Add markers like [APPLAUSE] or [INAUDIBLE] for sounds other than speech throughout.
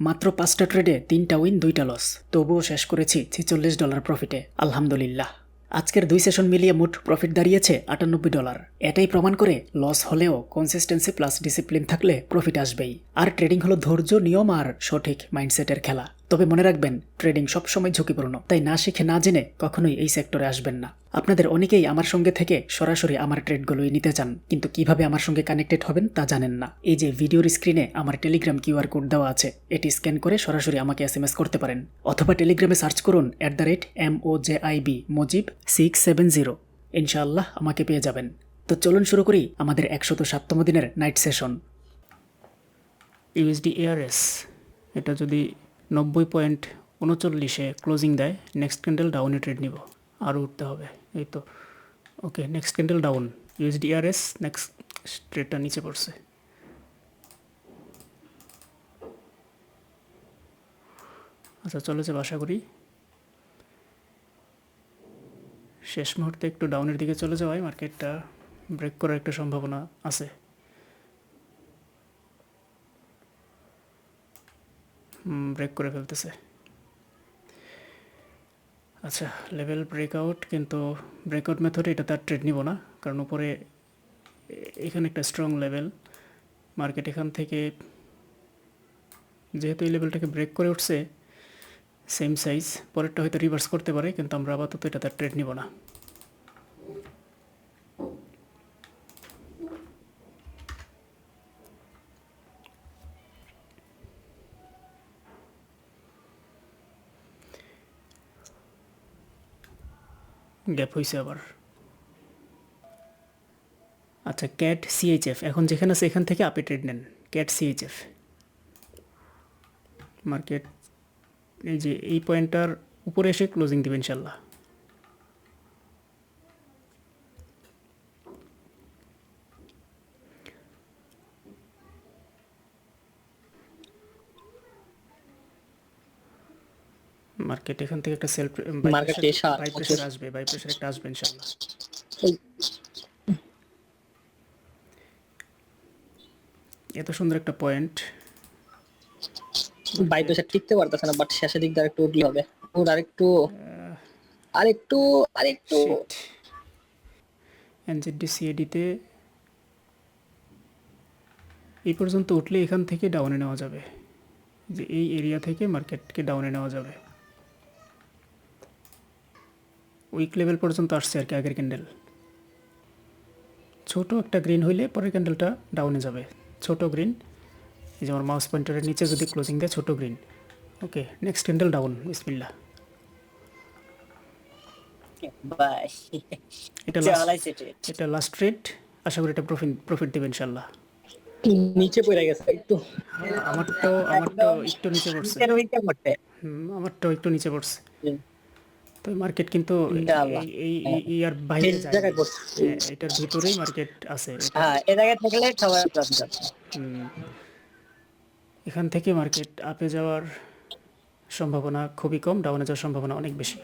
মাত্র পাঁচটা ট্রেডে তিনটা উইন দুইটা লস তবুও শেষ করেছি ছেচল্লিশ ডলার প্রফিটে আলহামদুলিল্লাহ। আজকের দুই সেশন মিলিয়ে মোট প্রফিট দাঁড়িয়েছে আটানব্বই ডলার এটাই প্রমাণ করে লস হলেও কনসিস্টেন্সি প্লাস ডিসিপ্লিন থাকলে প্রফিট আসবেই। আর ট্রেডিং হলো ধৈর্য, নিয়ম আর সঠিক মাইন্ডসেটের খেলা। তবে মনে রাখবেন ট্রেডিং সবসময় ঝুঁকিপূর্ণ। তাই না শিখে না জেনে কখনোই এই সেক্টরে আসবেন না। আপনাদের অনেকেই আমার সঙ্গে থেকে সরাসরি আমার ট্রেডগুলোই নিতে চান, কিন্তু কীভাবে আমার সঙ্গে কানেক্টেড হবেন তা জানেন না। এই যে ভিডিওর স্ক্রিনে আমার টেলিগ্রাম কিউআর কোড দেওয়া আছে, এটি স্ক্যান করে সরাসরি আমাকে এস এম এস করতে পারেন। অথবা টেলিগ্রামে সার্চ করুন at the rate M O J I B Mujib six seven zero ইনশাআল্লাহ আমাকে পেয়ে যাবেন। তো চলুন শুরু করি আমাদের একশত সাততম দিনের নাইট সেশন ইউএসডি এআরএস এটা যদি নব্বই পয়েন্ট উনচল্লিশে ক্লোজিং দেয় নেক্সট ক্যান্ডেল ডাউনে ট্রেড নিব। আরও উঠতে হবে, এই তো। Okay next candle down USDRS next ট্রেডটা নিচে পড়ছে। আচ্ছা চলেছে আশা করি। শেষ মুহূর্তে একটু ডাউনের দিকে চলে যাওয়ায় মার্কেটটা ব্রেক করার একটা সম্ভাবনা আছে। ব্রেক করে ফেলতেছে। আচ্ছা লেভেল ব্রেকআউট কিন্তু ব্রেকআউট মেথডে এটা তার ট্রেড নিব না, কারণ উপরে এখানে একটা স্ট্রং লেভেল মার্কেট এখান থেকে যেহেতু এই লেভেলটাকে ব্রেক করে উঠছে সেম সাইজ পরেরটা হয়তো রিভার্স করতে পারে, কিন্তু আমরা আপাতত এটা তার ট্রেড নিব না। গ্যাপ হয়েছে আবার। আচ্ছা ক্যাট সিএইচএফ এখন যেখানে আছে এখান থেকে আপডেটেড নেন ক্যাট সিএইচএফ মার্কেট এই যে এই পয়েন্টটার উপরে এসে ক্লোজিং দেবে ইনশাল্লাহ। মার্কেট এখান থেকে একটা সেলফ Market এসে বাই প্রেশার আসবে বাই প্রেশার একটা আসবে ইনশাল্লাহ এত সুন্দর একটা পয়েন্ট বাই প্রেশার টিকতে পারতেছে না বাট শেষের দিক দিয়ে আরেকটু উঠলে হবে। ওর আরেকটু আরেকটু আরেকটু এনজেডি সিএডিতে এই পর্যন্ত উঠলে এখান থেকে ডাউনে নেওয়া যাবে। যে এই এরিয়া থেকে মার্কেটকে ডাউনে নেওয়া যাবে। উইক লেভেল পর্যন্ত আসছে আর কি আগের ক্যান্ডেল ছোট একটা গ্রিন হইলে পরের ক্যান্ডেলটা ডাউনে যাবে। ছোট গ্রিন এই যে আমার মাউস পয়েন্টারের নিচে যদি ক্লোজিং দেয় ছোট green okay next candle down বিসমিল্লা এটা এটা লাস্ট ট্রেড আশা করি এটা প্রফিট প্রফিট দেবে ইনশাল্লাহ নিচে পড়ে গেছে একটু। আমার তো আমার তো একটু নিচে পড়ছে। আমার তো একটু নিচে পড়ছে। তো মার্কেট কিন্তু ইনশা এই- আর বাইরে যায়। হ্যাঁ, এটার ভিতরেই মার্কেট আছে। হ্যাঁ এ জায়গায় থাকলে সবাই প্রফিট এখান থেকে মার্কেট আপে যাওয়ার সম্ভাবনা খুবই কম ডাউনে যাওয়ার সম্ভাবনা অনেক বেশি।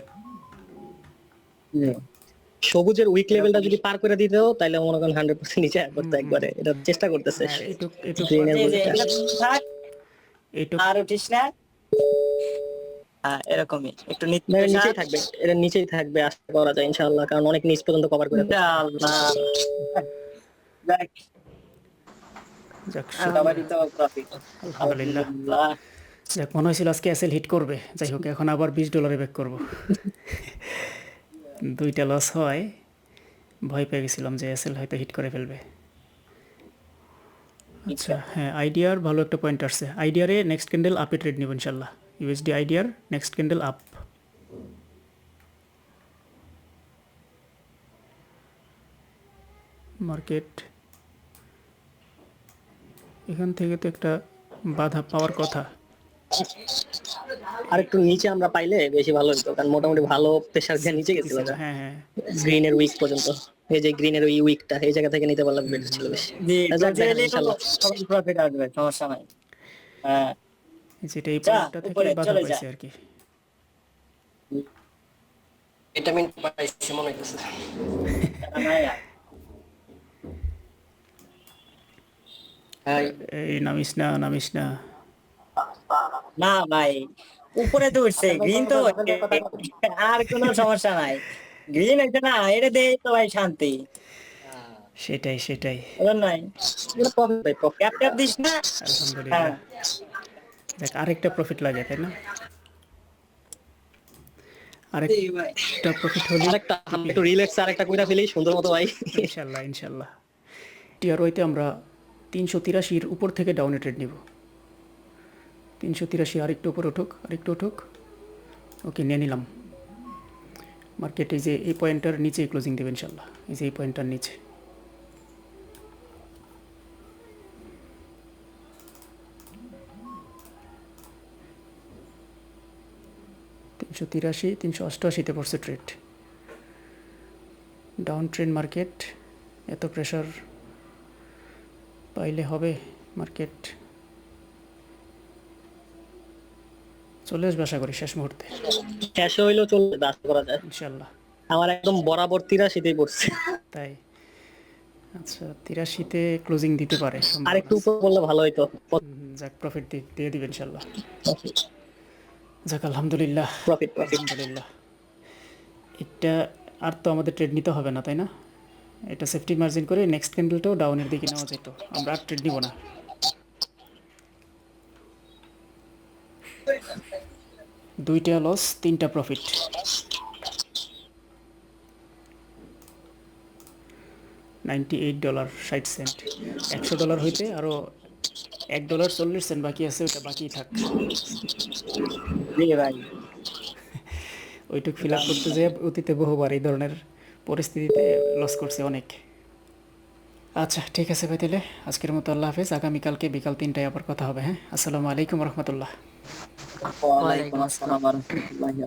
সবুজের উইক লেভেলটা যদি পার করে দিতেও তাহলে মনে করেন হান্ড্রেড পার্সেন্ট নিচে করতে একবারে। এটা চেষ্টা করতেছে হ্যাঁ, এটুক এটুক Green এর এই যে বলতে- এগুলো থাক এটুক আর উঠিস না। হ্যাঁ এরকমই। একটু নিত্য নিচেই থাকবে এটা নিচেই থাকবে আশা করা যায় ইনশাআল্লাহ কারণ অনেক নিচ পর্যন্ত কভার করে আলহামদুলিল্লাহ। যাক মনে হয়েছিল আজকে এসএল হিট করবে। যাই হোক এখন আবার বিশ ডলারে ব্যাক করব। [LAUGHS] দুইটা লস হয়। ভয় পেয়ে গেছিলাম যে এসএল হয়তো হিট করে ফেলবে। আচ্ছা হ্যাঁ আইডিয়ার ভালো একটা পয়েন্ট আসছে। আইডিয়ারে নেক্সট ক্যান্ডেল আপে ট্রেড নিব ইনশাল্লাহ ইউএসডি আইডিয়ার নেক্সট ক্যান্ডেল আপ মার্কেট এখান থেকে তো একটা বাধা পাওয়ার কথা। আর একটু নিচে আমরা পাইলে বেশি ভালো হতো কারণ মোটামুটি ভালো প্রেসার দিয়ে নিচে গেছিল হ্যাঁ হ্যাঁ। গ্রিনের উইক পর্যন্ত। এই যে গ্রিনের ওই উইকটা এই জায়গা থেকে নিতে পারলাম বেটার ছিল বেশি। জি। প্রফিট আসবে সমস্যা নাই। হ্যাঁ। যেটা এই পয়েন্টটা থেকে বাধা পাইছে আর কি ভিটামিন পাইছি মনে হইতেছে। এই নামিস না নামিস না। না ভাই উপরে তো উঠছে গ্রিন তো। আর কোনো সমস্যা নাই। গ্রিন হইছে না এটা দিয়ে তো ভাই শান্তি। সেটাই সেটাই। নাই। ক্যাপ ট্যাপ দিস না আলহামদুলিল্লাহ। হ্যাঁ। দেখ আরেকটা প্রফিট লাগে তাই না? আরেকটা প্রফিট হলে আরেকটা আমরা একটু রিল্যাক্স আরেকটা কইরা ফেলি সুন্দর মতো ভাই। ইনশাল্লাহ ইনশাল্লাহ। টিআরওয়াইতে আমরা তিনশো তিরাশির উপর থেকে ডাউনে ট্রেড নিব। তিনশো তিরাশি আরেকটু উপর উঠুক আরেকটু উঠুক। ওকে নিয়ে নিলাম। মার্কেট এই যে এই পয়েন্টটার নিচে ক্লোজিং দেবে ইনশাল্লাহ। এই যে এই পয়েন্টটার নিচে। তিনশো তিরাশি তিনশো অষ্টআশিতে পড়ছে ট্রেড। ডাউন ট্রেন মার্কেট এত প্রেশার পাইলে হবে মার্কেট। চলে আসবে আশা করি শেষ মুহূর্তে। শেষ হইলেও চলবে দাস করা যায়। ইনশাল্লাহ আমার একদম বরাবর তিরাশিতেই পড়ছে। তাই। আচ্ছা তিরাশিতে ক্লোজিং দিতে পারে আর একটু উপর বললে ভালো হইতো। হুম, যাক প্রফিট দিয়ে দিবে ইনশাল্লাহ যাক আলহামদুলিল্লাহ। প্রফিট প্রফিট আলহামদুলিল্লাহ। এটা আর তো আমাদের ট্রেড নিতে হবে না তাই না? এটা সেফটি মার্জিন করে নেক্সট ক্যান্ডেলটাও ডাউনের দিকে নেওয়া যেত। আমরা আর ট্রেড নিব না। দুইটা লস তিনটা প্রফিট নাইনটি এইট ডলার ষাট সেন্ট একশো ডলার হইতে আরও এক ডলার চল্লিশ সেন্ট বাকি আছে ওটা বাকি থাক। ভাই। ওইটুক ফিল আপ করতে যেয়ে অতীতে বহুবার এই ধরনের পরিস্থিতিতে লস করছে অনেক। আচ্ছা ঠিক আছে ভাই তাহলে আজকের মতো আল্লাহ হাফেজ। আগামীকালকে বিকাল তিনটায় আবার কথা হবে হ্যাঁ? আসসালামু আলাইকুম রহমতুল্লাহ। ওয়ালাইকুম আসসালাম রাহমাতুল্লাহি